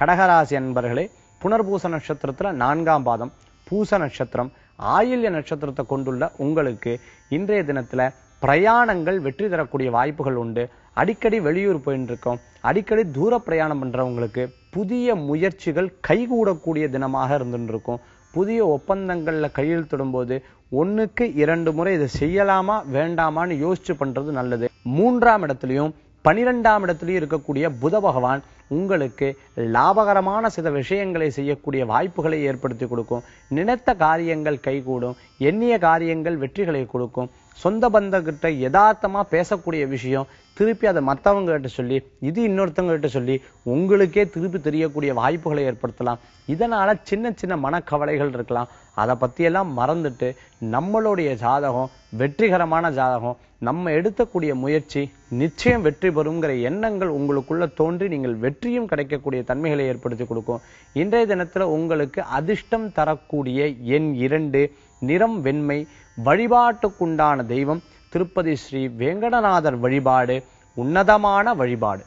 கடகராசி அன்பர்களே புனர்பூச நட்சத்திரத்துல நான்காம் பாதம் பூச நட்சத்திரம் ஆயில்ய நட்சத்திரத்தை கொண்டுள்ள உங்களுக்கு இன்றைய தினத்துல பிரயாணங்கள் வெற்றி தரக்கூடிய வாய்ப்புகள் உண்டு. அடிக்கடி வெளியூர் போயின்னு இருக்கோம் அடிக்கடி தூர பிரயாணம் பண்றவங்களுக்கு புதிய முயற்சிகள் கைகூடக்கூடிய தினமாக இருந்துட்டு இருக்கும் புதிய ஒப்பந்தங்கள்ல கையெழுத்திடும் போது ஒண்ணுக்கு இரண்டு முறை இதை செய்யலாமா வேண்டாமான்னு யோசிச்சு பண்றது நல்லது. மூன்றாம் இடத்துலயும் பனிரெண்டாம் இடத்துலயும் இருக்கக்கூடிய புத பகவான் உங்களுக்கு லாபகரமான சில விஷயங்களை செய்யக்கூடிய வாய்ப்புகளை ஏற்படுத்தி கொடுக்கும். நினைத்த காரியங்கள் கைகூடும். எண்ணிய காரியங்கள் வெற்றிகளை கொடுக்கும். சொந்த பந்தகிட்ட யதார்த்தமாக பேசக்கூடிய விஷயம். திருப்பி அதை மற்றவங்ககிட்ட சொல்லி இது இன்னொருத்தவங்ககிட்ட சொல்லி உங்களுக்கே திருப்பி தெரியக்கூடிய வாய்ப்புகளை ஏற்படுத்தலாம். இதனால் சின்ன சின்ன மனக்கவலைகள் இருக்கலாம். அதை பற்றியெல்லாம் மறந்துட்டு நம்மளுடைய ஜாதகம் வெற்றிகரமான ஜாதகம். நம்ம எடுத்தக்கூடிய முயற்சி நிச்சயம் வெற்றி பெறுங்கிற எண்ணங்கள் உங்களுக்குள்ள தோன்றி நீங்கள் வெற்றி வெற்றியும் கிடைக்கக்கூடிய தன்மைகளை ஏற்படுத்தி கொடுக்கும். இன்றைய தினத்துல உங்களுக்கு அதிர்ஷ்டம் தரக்கூடிய எண் இரண்டு நிறம் வெண்மை வழிபாட்டுக்குண்டான தெய்வம் திருப்பதி ஸ்ரீ வேங்கடநாதர் வழிபாடு உன்னதமான வழிபாடு.